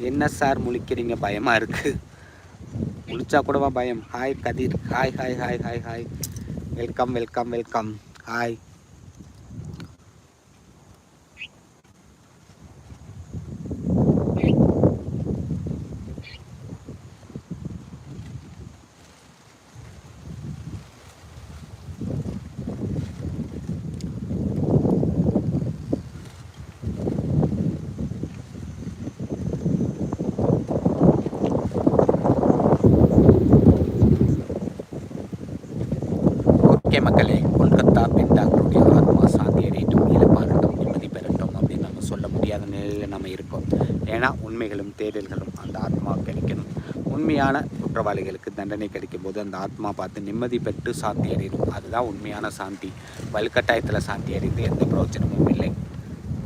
என்ன சார் முழிக்கிறீங்க? பயமாக இருக்குது முழிச்சா கூடவா பயம்? Hi Kathir. Hi hi hi hi hi welcome welcome welcome hi okay மக்களே கொல்கத்தா பெண் டாக்டருடைய ஆத்மா சாந்தி அடையட்டும் இழப்பாகட்டும் நிம்மதி பெறட்டும் அப்படின்னு நம்ம சொல்ல முடியாத நிலையில் நம்ம இருக்கோம். ஏன்னா உண்மைகளும் தேடல்களும் அந்த ஆத்மா கிடைக்கணும் உண்மையான குற்றவாளிகளுக்கு தண்டனை கிடைக்கும் போது அந்த ஆத்மா பார்த்து நிம்மதி பெற்று சாந்தி அடையணும். அதுதான் உண்மையான சாந்தி. வலுக்கட்டாயத்தில் சாந்தி அடைந்து எந்த பிரயோஜனமும் இல்லை.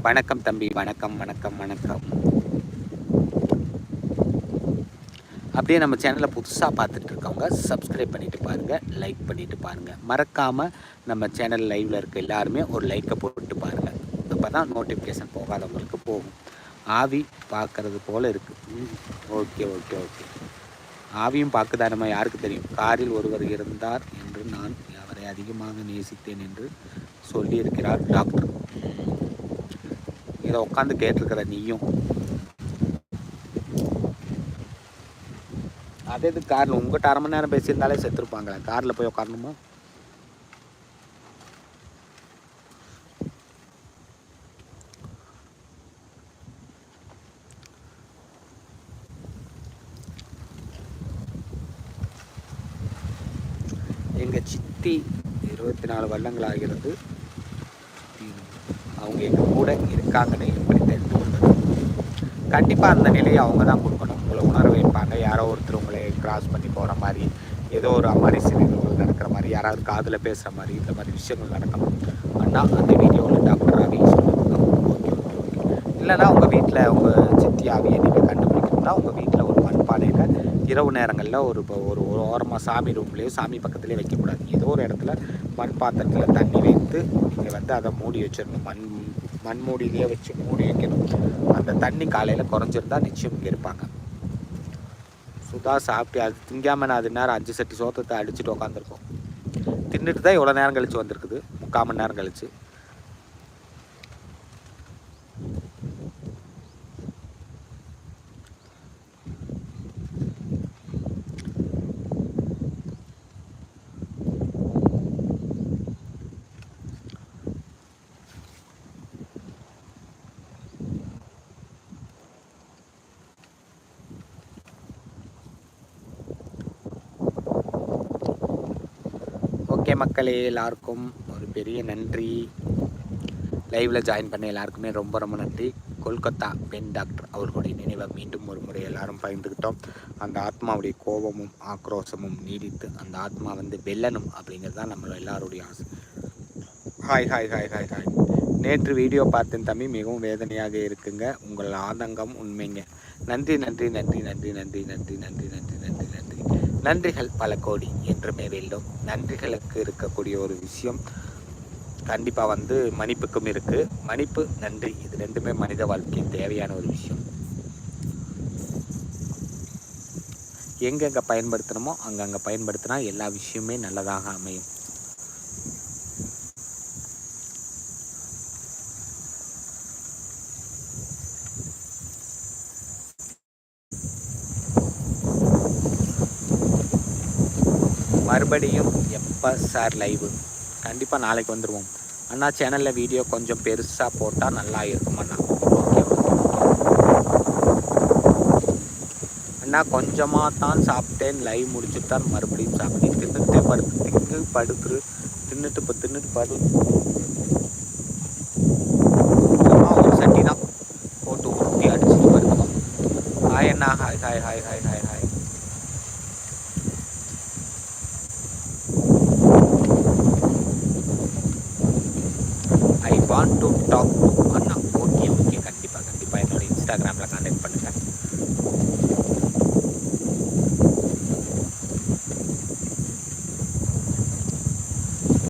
வணக்கம் தம்பி வணக்கம் வணக்கம் வணக்கம். அப்படியே நம்ம சேனலை புதுசாக பார்த்துட்டு இருக்கவங்க சப்ஸ்கிரைப் பண்ணிட்டு பாருங்கள் லைக் பண்ணிட்டு பாருங்கள் மறக்காமல் நம்ம சேனல் லைவில் இருக்க எல்லாருமே ஒரு லைக்கை போட்டு பாருங்கள் அப்போ தான் நோட்டிஃபிகேஷன் போகாதவங்களுக்கு போகும். ஆவி பார்க்குறது போல் இருக்குது ஓகே ஓகே ஓகே ஆவியும் பார்க்குதா நம்ம யாருக்கு தெரியும்? காரில் ஒருவர் இருந்தார் என்று நான் அவரை அதிகமாக நேசித்தேன் என்று சொல்லியிருக்கிறார் டாக்டர் இதை உட்காந்து கேட்டிருக்கிற நீயும். அது இது காரில்? உங்கள்கிட்ட அரை மணி நேரம் பேசியிருந்தாலே செத்துருப்பாங்களே. காரில் போய் உட்காரணுமோ எங்கள் சித்தி இருபத்தி நாலு வருடங்கள் ஆகிறது. அவங்க எங்கள் கூட இருக்காங்கன்னு எப்படி தெரிந்து கொள்வது. கண்டிப்பாக அந்த நிலையை அவங்க தான் கொடுக்கணும். இருப்பாங்க யாரோ ஒருத்தர் உங்களை கிராஸ் பண்ணி போகிற மாதிரி ஏதோ ஒரு அமாரிசு நிகழ்வுகள் நடக்கிற மாதிரி யாராவது காதில் பேசுகிற மாதிரி இந்த மாதிரி விஷயங்கள் நடக்கணும் ஆனால் அந்த வீடியோவில் டாக்டர் ஆவி ஓகே ஓகே ஓகே. இல்லைன்னா உங்கள் வீட்டில் உங்கள் சித்தி ஆவியை நீங்கள் கண்டுபிடிக்கணும்னா உங்கள் வீட்டில் ஒரு மண்பானையில் இரவு நேரங்களில் ஒரு இப்போ ஒரு ஒரு ஓரமாக சாமி ரூம்லேயோ சாமி பக்கத்துலேயே வைக்கக்கூடாது. ஏதோ ஒரு இடத்துல மண் பாத்திரத்தில் தண்ணி வைத்து நீங்கள் வந்து அதை மூடி வச்சிடணும். மண் மண் மூடியிலேயே வச்சு மூடி வைக்கணும். அந்த தண்ணி காலையில் குறைஞ்சிருந்தால் நிச்சயம் இங்கே இருப்பாங்க. சுதா சாப்பிட்டு அது திங்காமல் நான் அது நேரம் அஞ்சு சட்டி சோத்தத்தை அடிச்சுட்டு உட்காந்துருக்கோம் தின்னுட்டு தான் இவ்வளோ நேரம் கழிச்சு வந்திருக்குது. முக்கால் மணி நேரம் கழிச்சு. ஓகே மக்களே எல்லாருக்கும் ஒரு பெரிய நன்றி. லைவில் ஜாயின் பண்ண எல்லாருக்குமே ரொம்ப ரொம்ப நன்றி. கொல்கத்தா பெண் டாக்டர் அவர்களுடைய நினைவை மீண்டும் ஒரு முறை எல்லாரும் பகிர்ந்துக்கிட்டோம் அந்த ஆத்மாவுடைய கோபமும் ஆக்ரோஷமும் நீடித்து அந்த ஆத்மா வந்து வெல்லணும் அப்படிங்கிறது தான் நம்மளோட எல்லாருடைய ஆசை. Hi hi hi hi hi நேற்று வீடியோ பார்த்தேன் தம்பி மிகவும் வேதனையாக இருக்குங்க. உங்கள் ஆதங்கம் உண்மைங்க. நன்றி நன்றி நன்றி நன்றி நன்றி நன்றி நன்றி நன்றி நன்றி நன்றி. நன்றிகள் பல கோடி என்றுமே வேண்டும். நன்றிகளுக்கு இருக்கக்கூடிய ஒரு விஷயம் கண்டிப்பாக வந்து மன்னிப்புக்கும் இருக்குது மன்னிப்பு நன்றி இது ரெண்டுமே மனித வாழ்க்கைக்கு தேவையான ஒரு விஷயம். எங்கெங்கே பயன்படுத்தணுமோ அங்கங்கே பயன்படுத்தினா எல்லா விஷயமே நல்லதாக அமையும். மறுபடியும் எப்போ சார் லைவு கண்டிப்பாக நாளைக்கு வந்துடுவோம் அண்ணா சேனலில் வீடியோ கொஞ்சம் பெருசாக போட்டால் நல்லா இருக்கும் அண்ணா. ஓகே அண்ணா கொஞ்சமாக தான் சாப்பிட்டேன். லைவ் முடிச்சுட்டு தான் மறுபடியும் சாப்பிட்டேன். தின்னுட்டு படுத்து திங்கு படுத்துரு. தின்னுட்டு இப்போ தின்னுட்டு படு. ஒரு சட்டி தான் போட்டு ஊற்றி அடிச்சுட்டு வருவோம். Hi Anna. Hi hi hi hi hi want to talk to Anna okay okay கண்டிப்பாக கண்டிப்பாக என்னோட இன்ஸ்டாகிராமில் கான்டாக்ட்